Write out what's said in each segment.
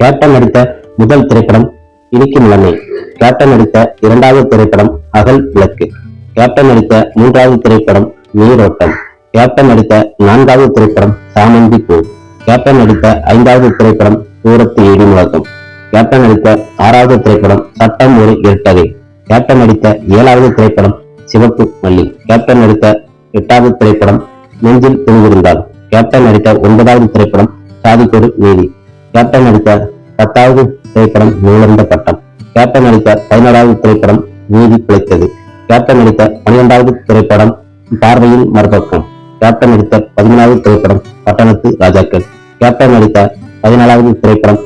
Captain நடித்த முதல் திரைப்படம் இனிக்கும் நிலைமை. கேப்டன் நடித்த இரண்டாவது திரைப்படம் அகல் விளக்கு. கேப்டன் நடித்த மூன்றாவது திரைப்படம் நீரோட்டம். கேப்டன் நடித்த நான்காவது திரைப்படம் சாமந்தி பூ. கேப்டன் நடித்த ஐந்தாவது திரைப்படம் தூரத்து இடி முழக்கம். கேப்டன் நடித்த ஆறாவது திரைப்படம் சட்டம் ஒரு இரட்டகை. கேப்டன் நடித்த ஏழாவது திரைப்படம் சிவப்பு மல்லி. கேப்டன் நடித்த எட்டாவது திரைப்படம் நெஞ்சில் துணிவிருந்தாள் கேப்டன் நடித்த ஒன்பதாவது திரைப்படம் சாதிக்கொரு நீதி. கேப்டன் நடித்த பத்தாவது திரைப்படம் நூலந்த பட்டம். கேப்டன் நடித்த பதினோராவது திரைப்படம் நீதி பிழைத்தது. கேப்டன் நடித்த பனிரெண்டாவது திரைப்படம் பார்வையில் மறுபக்கம். கேப்டன் நடித்த பதிமூணாவது திரைப்படம் பட்டணத்து ராஜாக்கள். கேப்டன் நடித்த பதினாலாவது திரைப்படம்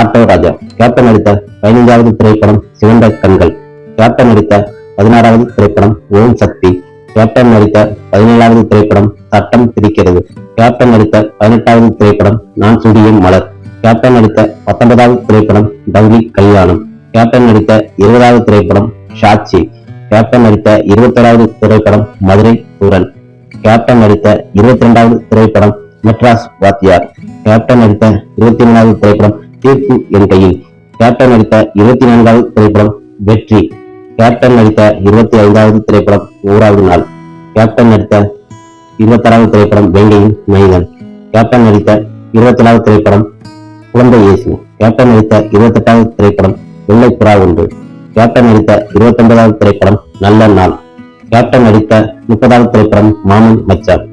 ஆட்டோ ராஜா. கேப்டன் நடித்த பதினைஞ்சாவது திரைப்படம் சிவந்த கண்கள். கேப்டன் நடித்த பதினாறாவது திரைப்படம் ஓம் சக்தி. கேப்டன் நடித்த பதினேழாவது திரைப்படம் சட்டம் பிரிக்கிறது கேப்டன் நடித்த பதினெட்டாவது திரைப்படம் நான் சுடியும் மலர். கேப்டன் நடித்த பத்தொன்பதாவது திரைப்படம் டவுலி கல்யாணம். கேப்டன் நடித்த இருபதாவது திரைப்படம் ஷாட்சி. கேப்டன் நடித்த இருபத்தோராவது திரைப்படம் மதுரை சூரன் கேப்டன் நடித்த இருபத்தி ரெண்டாவது திரைப்படம் மெட்ராஸ் வாத்தியார். கேப்டன் நடித்த இருபத்தி மூணாவது திரைப்படம் தீர்ப்பு என் கையில் கேப்டன் நடித்த இருபத்தி நான்காவது திரைப்படம் வெற்றி. கேப்டன் நடித்த இருபத்தி ஐந்தாவது திரைப்படம் ஓராவது நாள். கேப்டன் நடித்த இருபத்தாறாவது திரைப்படம் வேங்கையின் மைதன் கேப்டன் நடித்த இருபத்தி நாலாவது திரைப்படம் குழந்தை இயேசு கேப்டன் நடித்த இருபத்தெட்டாவது திரைப்படம் வெள்ளை புறா ஒன்று கேப்டன் நடித்த இருபத்தி ஒன்பதாவது திரைப்படம் நல்ல நாள் கேப்டன் நடித்த முப்பதாவது திரைப்படம் மாமன் மச்சான்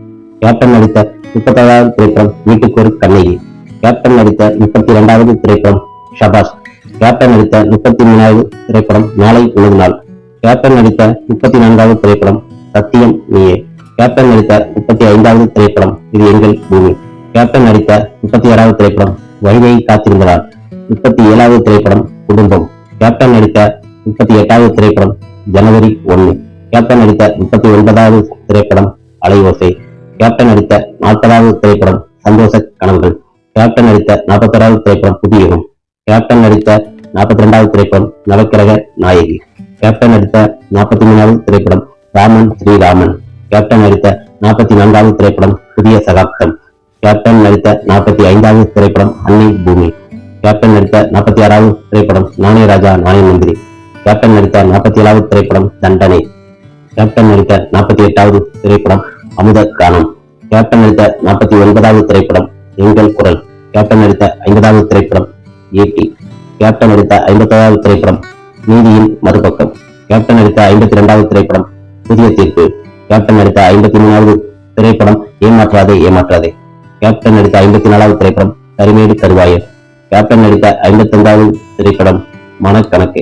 கேப்டன் நடித்த முப்பத்தாறாவது திரைப்படம் வீட்டுக்கு ஒரு கண்ணகி கேப்டன் நடித்த முப்பத்தி இரண்டாவது திரைப்படம் ஷபாஷ் கேப்டன் நடித்த முப்பத்தி மூணாவது திரைப்படம் நாளை உலக நாள் கேப்டன் நடித்த முப்பத்தி நான்காவது திரைப்படம் சத்தியம் நீயே கேப்டன் நடித்த முப்பத்தி ஐந்தாவது திரைப்படம் இது எங்கள் பூமி கேப்டன் நடித்த முப்பத்தி ஆறாவது திரைப்படம் வைகை காத்திருந்தார். முப்பத்தி ஏழாவது திரைப்படம் குடும்பம். கேப்டன் நடித்த முப்பத்தி எட்டாவது திரைப்படம் ஜனவரி ஒன்று. கேப்டன் நடித்த முப்பத்தி ஒன்பதாவது திரைப்படம் அலையோசை கேப்டன் நடித்த நாற்பதாவது திரைப்படம் சந்தோஷ கனவுகள். கேப்டன் நடித்த நாற்பத்தோராவது திரைப்படம் புதியகம் கேப்டன் நடித்த நாற்பத்தி ரெண்டாவது திரைப்படம் நவக்கிரக நாயகி. கேப்டன் நடித்த நாற்பத்தி மூணாவது திரைப்படம் ராமன் ஸ்ரீராமன். கேப்டன் நடித்த நாற்பத்தி நான்காவது திரைப்படம் புதிய சகாப்தம். கேப்டன் நடித்த நாற்பத்தி ஐந்தாவது திரைப்படம் அன்னை பூமி. கேப்டன் நடித்த நாற்பத்தி ஆறாவது திரைப்படம் நானே ராஜா நானே மந்திரி. கேப்டன் நடித்த நாற்பத்தி ஏழாவது திரைப்படம் தண்டனை. கேப்டன் நடித்த நாற்பத்தி எட்டாவது திரைப்படம் அமுத கானம் கேப்டன் நடித்த நாற்பத்தி ஒன்பதாவது திரைப்படம் எங்கள் குரல். கேப்டன் நடித்த ஐம்பதாவது திரைப்படம் ஏடி கேப்டன் நடித்த ஐம்பத்தோராவது திரைப்படம் நீதியின் மறுபக்கம். கேப்டன் நடித்த ஐம்பத்தி இரண்டாவது திரைப்படம் புதிய தீர்ப்பு. கேப்டன் நடித்த ஐம்பத்தி மூணாவது திரைப்படம் ஏமாற்றாதே ஏமாற்றாதே. கேப்டன் நடித்த ஐம்பத்தி நாலாவது திரைப்படம் கருமேடு கருவாயர் கேப்டன் நடித்த ஐம்பத்தி ஐந்தாவது திரைப்படம் மனக்கணக்கு.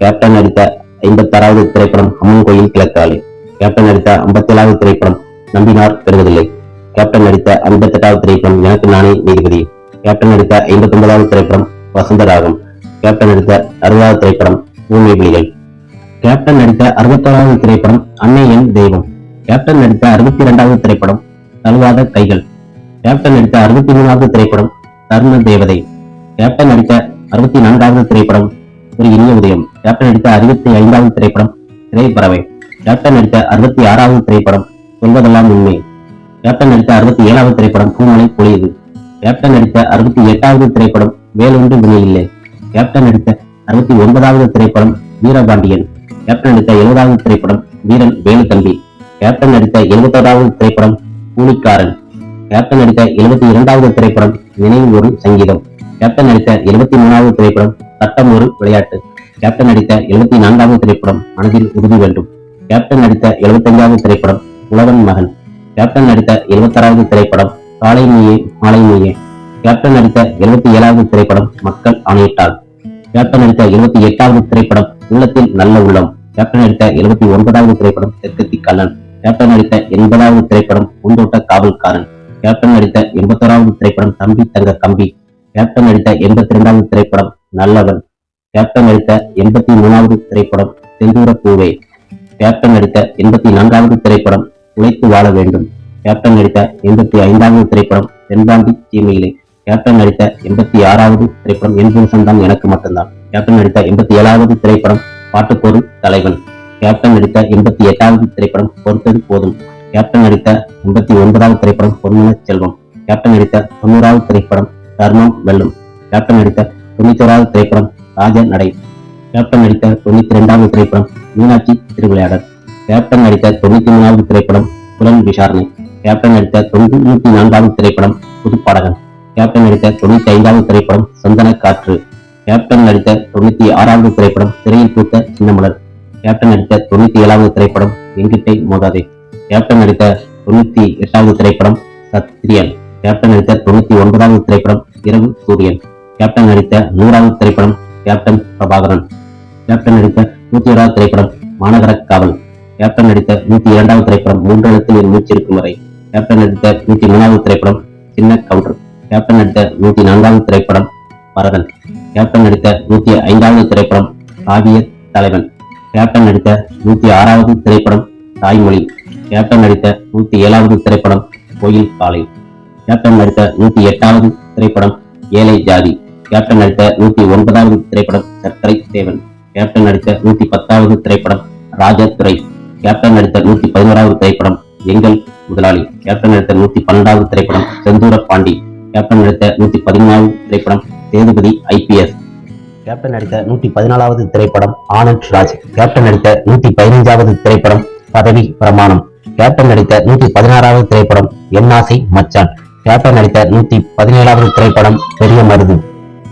கேப்டன் நடித்த ஐம்பத்தாறாவது திரைப்படம் அம்மன் கோயில் கிழக்காலை. கேப்டன் நடித்த ஐம்பத்தி ஏழாவது திரைப்படம் நம்பினார் பெறுவதில்லை. கேப்டன் நடித்த ஐம்பத்தி எட்டாவது திரைப்படம் எனக்கு நானே நீதிபதி. கேப்டன் நடித்த ஐம்பத்தி ஒன்பதாவது திரைப்படம் வசந்த ராகம். கேப்டன் நடித்த அறுபதாவது திரைப்படம் பூமி விழிகள். கேப்டன் நடித்த அறுபத்தோராவது திரைப்படம் அன்னை என் தெய்வம். கேப்டன் நடித்த அறுபத்தி இரண்டாவது திரைப்படம் தழுவாத கைகள். கேப்டன் நடித்த அறுபத்தி மூணாவது திரைப்படம் தர்ம தேவதை. கேப்டன் நடித்த அறுபத்தி நான்காவது திரைப்படம் ஒரு இனிய உதயம். கேப்டன் நடித்த அறுபத்தி ஐந்தாவது திரைப்படம் திரைப்பறவை. கேப்டன் நடித்த அறுபத்தி ஆறாவது திரைப்படம் சொல்வதெல்லாம் உண்மை. கேப்டன் நடித்த அறுபத்தி ஏழாவது திரைப்படம் பூமலை பொழியது. கேப்டன் நடித்த அறுபத்தி எட்டாவது திரைப்படம் வேலுண்டு இல்லை. கேப்டன் நடித்த அறுபத்தி ஒன்பதாவது திரைப்படம் வீரபாண்டியன். கேப்டன் நடித்த எழுபதாவது திரைப்படம் வீரன் வேலு தம்பி கேப்டன் நடித்த எழுபத்தோராவது திரைப்படம் கூலிக்காரன். கேப்டன் நடித்த எழுபத்தி இரண்டாவது திரைப்படம் நினைவு ஒரு சங்கீதம். கேப்டன் நடித்த எழுபத்தி மூணாவது திரைப்படம் சட்டம் ஒரு விளையாட்டு. கேப்டன் நடித்த எழுபத்தி நான்காவது திரைப்படம் மனதில் உறுதி வேண்டும். கேப்டன் நடித்த எழுபத்தஞ்சாவது திரைப்படம் உழவன் மகன். கேப்டன் நடித்த எழுபத்தாறாவது திரைப்படம் காலை நீயே மாலை நீயே கேப்டன் நடித்த எழுபத்தி ஏழாவது திரைப்படம் மக்கள் ஆணையிட்டால். கேப்டன் நடித்த எழுபத்தி எட்டாவது திரைப்படம் உள்ளத்தில் நல்ல உள்ளம். கேப்டன் நடித்த எழுபத்தி ஒன்பதாவது திரைப்படம் தெற்கத்தி கல்லன் கேப்டன் நடித்த எண்பதாவது திரைப்படம் பூந்தோட்ட காவல்காரன். கேப்டன் நடித்த எண்பத்தோராவது திரைப்படம் தம்பி தங்க கம்பி. கேப்டன் நடித்த எண்பத்தி இரண்டாவது திரைப்படம் நல்லவன். கேப்டன் நடித்த எண்பத்தி மூணாவது திரைப்படம் செந்தூர பூவே. கேப்டன் நடித்த எண்பத்தி நான்காவது திரைப்படம் உழைத்து வாழ வேண்டும். கேப்டன் நடித்த எண்பத்தி ஐந்தாவது திரைப்படம் தென்பாண்டி சீமையிலே கேப்டன் நடித்த எண்பத்தி ஆறாவது திரைப்படம் என் புருஷன் தான் எனக்கு மட்டும்தான். கேப்டன் நடித்த எண்பத்தி ஏழாவது திரைப்படம் பாட்டுக்கொரு தலைவன். கேப்டன் நடித்த எண்பத்தி எட்டாவது திரைப்படம் பொறுத்தது போதும். கேப்டன் நடித்த எண்பத்தி ஒன்பதாவது திரைப்படம் பொன்மன செல்வம். கேப்டன் நடித்த தொண்ணூறாவது திரைப்படம் தர்மம் வெல்லும். கேப்டன் நடித்த ஓராவது திரைப்படம் ராஜ நடை. கேப்டன் நடித்த தொண்ணூத்தி இரண்டாவது திரைப்படம் மீனாட்சி திருவிளையாடல். கேப்டன் நடித்த தொண்ணூத்தி மூணாவது திரைப்படம் புலன் விசாரணை. கேப்டன் நடித்த தொண்ணூத்தி நான்காவது திரைப்படம் புதுப்பாடகன். கேப்டன் நடித்த தொண்ணூத்தி ஐந்தாவது திரைப்படம் சந்தன காற்று. கேப்டன் நடித்த தொண்ணூத்தி ஆறாவது திரைப்படம் திரையில் பூத்த சின்னமலர். கேப்டன் நடித்த தொண்ணூத்தி ஏழாவது திரைப்படம் எங்கிட்டை மோதாதே. கேப்டன் நடித்த தொண்ணூத்தி எட்டாவது திரைப்படம் சத்ரியன். கேப்டன் நடித்த தொண்ணூத்தி ஒன்பதாவது திரைப்படம் இரவு சூரியன். கேப்டன் நடித்த நூறாவது திரைப்படம் கேப்டன் பிரபாகரன். கேப்டன் நடித்த நூத்தி ஓராவது திரைப்படம் மாநகர காவல். கேப்டன் நடித்த நூத்தி இரண்டாவது திரைப்படம் மூன்று எழுத்தில் என் மூச்சிருக்கும் வரை. கேப்டன் நடித்த நூத்தி மூணாவது திரைப்படம் சின்ன கவுண்டர். கேப்டன் நடித்த நூத்தி நான்காவது திரைப்படம் பரதன். கேப்டன் நடித்த நூத்தி ஐந்தாவது திரைப்படம் காவிய தலைவன். கேப்டன் நடித்த நூத்தி ஆறாவது திரைப்படம் தாய்மொழி. கேப்டன் நடித்த நூத்தி ஏழாவது திரைப்படம் கோயில் காலை கேப்டன் நடித்த நூத்தி எட்டாவது திரைப்படம் ஏழை ஜாதி. கேப்டன் நடித்த நூத்தி ஒன்பதாவது திரைப்படம் சர்க்கரை தேவன் கேப்டன் நடித்த நூத்தி பத்தாவது திரைப்படம் ராஜதுரை. கேப்டன் நடித்த நூத்தி பதினோராவது திரைப்படம் எங்கள் முதலாளி. கேப்டன் நடித்த நூத்தி பன்னெண்டாவது திரைப்படம் செந்தூர பாண்டி கேப்டன் நடித்த நூத்தி பதிமூணாவது திரைப்படம் சேதுபதி ஐபிஎஸ் கேப்டன் நடித்த நூத்தி பதினாலாவது திரைப்படம் ஆனந்த் ராஜ். கேப்டன் நடித்த நூத்தி பதினைஞ்சாவது திரைப்படம் பதவி பிரமாணம். கேப்டன் நடித்த நூத்தி பதினாறாவது திரைப்படம் என்னாசை மச்சான். கேப்டன் நடித்த நூத்தி பதினேழாவது திரைப்படம் பெரிய மருது.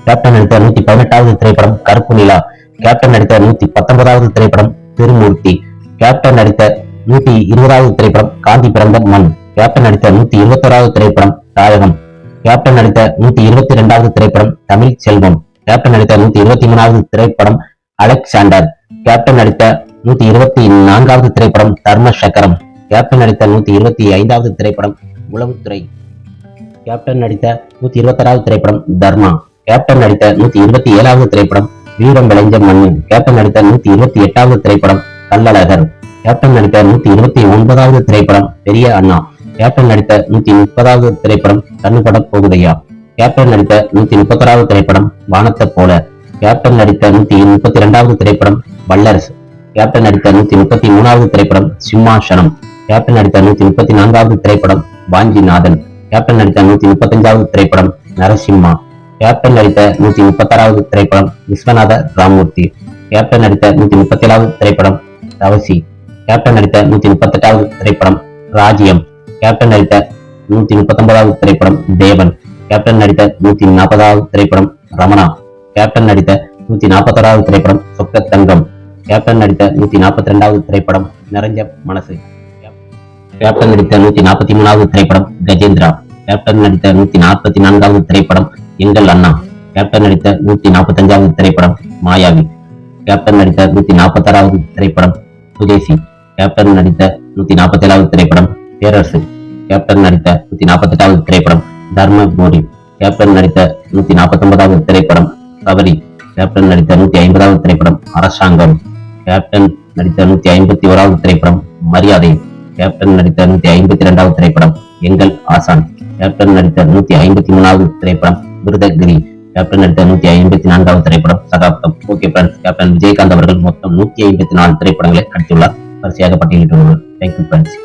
கேப்டன் நடித்த நூத்தி பதினெட்டாவது திரைப்படம் கருப்பு நிலா. கேப்டன் நடித்த நூத்தி பத்தொன்பதாவது திரைப்படம் திருமூர்த்தி. கேப்டன் நடித்த நூத்தி இருபதாவது திரைப்படம் காந்தி பிறந்த மண். கேப்டன் நடித்த நூத்தி இருபத்தோராவது திரைப்படம் தாயகம். கேப்டன் நடித்த நூத்தி இருபத்தி இரண்டாவது திரைப்படம் தமிழ் செல்வம். கேப்டன் நடித்த நூத்தி இருபத்தி மூணாவது திரைப்படம் அலெக்சாண்டர். கேப்டன் நடித்த நூத்தி இருபத்தி நான்காவது திரைப்படம் தர்ம சக்கரம் கேப்டன் நடித்த நூத்தி இருபத்தி ஐந்தாவது திரைப்படம் உளவுத்துறை. கேப்டன் நடித்த நூத்தி இருபத்தாறாவது திரைப்படம் தர்மா. கேப்டன் நடித்த நூத்தி இருபத்தி ஏழாவது திரைப்படம் வீரம் விளைஞ்ச மண்ணு. கேப்டன் நடித்த நூத்தி இருபத்தி எட்டாவது திரைப்படம் கல்லழகர் கேப்டன் நடித்த நூத்தி இருபத்தி ஒன்பதாவது திரைப்படம் பெரிய அண்ணா. கேப்டன் நடித்த நூத்தி முப்பதாவது திரைப்படம் கண்ணுபட போகுதையா. கேப்டன் நடித்த நூத்தி முப்பத்தொராவது திரைப்படம் வானத்தை போல. கேப்டன் நடித்த நூத்தி முப்பத்தி இரண்டாவது திரைப்படம் வல்லரசு. கேப்டன் நடித்த நூத்தி முப்பத்தி மூணாவது திரைப்படம் சிம்மாசனம். கேப்டன் நடித்த நூத்தி முப்பத்தி நான்காவது திரைப்படம் வாஞ்சிநாதன் கேப்டன் நடித்த நூத்தி முப்பத்தஞ்சாவது திரைப்படம் நரசிம்மா. கேப்டன் நடித்த நூத்தி முப்பத்தாறாவது திரைப்படம் விஸ்வநாத ராமூர்த்தி. கேப்டன் நடித்த நூத்தி முப்பத்தி ஏழாவது திரைப்படம் தவசி. கேப்டன் நடித்த நூத்தி முப்பத்தெட்டாவது திரைப்படம் ராஜ்யம். கேப்டன் நடித்த நூத்தி முப்பத்தொன்பதாவது திரைப்படம் தேவன். கேப்டன் நடித்த நூத்தி நாற்பதாவது திரைப்படம் ரமணா. கேப்டன் நடித்த நூத்தி நாற்பத்தோராவது திரைப்படம் சொக்க தங்கம் கேப்டன் நடித்த நூத்தி நாற்பத்தி ரெண்டாவது திரைப்படம் நிறைஞ்ச மனசு. கேப்டன் நடித்த நூத்தி நாற்பத்தி மூணாவது திரைப்படம் கஜேந்திரா. கேப்டன் நடித்த நூத்தி நாற்பத்தி நான்காவது திரைப்படம் எங்கள் அண்ணா. கேப்டன் நடித்த நூத்தி நாற்பத்தி அஞ்சாவது திரைப்படம் மாயாவி. கேப்டன் நடித்த நூத்தி நாற்பத்தாறாவது திரைப்படம் சுதேசி. கேப்டன் நடித்த நூத்தி நாற்பத்தி ஏழாவது திரைப்படம் பேரரசு. கேப்டன் நடித்த நூத்தி நாற்பத்தி எட்டாவது திரைப்படம் தர்ம மோடி கேப்டன் நடித்த நூத்தி நாற்பத்தி ஒன்பதாவது திரைப்படம் சபரி கேப்டன் நடித்த நூத்தி ஐம்பதாவது திரைப்படம் அரசாங்கம். கேப்டன் நடித்த நூத்தி ஐம்பத்தி ஓராவது திரைப்படம் மரியாதை. கேப்டன் நடித்த நூத்தி ஐம்பத்தி இரண்டாவது திரைப்படம் எங்கள் ஆசான். கேப்டன் நடித்த நூத்தி ஐம்பத்தி மூணாவது திரைப்படம் விருதகிரி. கேப்டன் நடித்த நூத்தி ஐம்பத்தி நான்காவது திரைப்படம் சகாப்தம். ஓகே ஃப்ரெண்ட்ஸ் கேப்டன் விஜயகாந்த் அவர்கள் மொத்தம் நூத்தி ஐம்பத்தி நாலு திரைப்படங்களை நடித்துள்ளார். வரிசையாக பட்டியலிட்டுள்ளார் தேங்க்யூ ஃப்ரெண்ட்ஸ்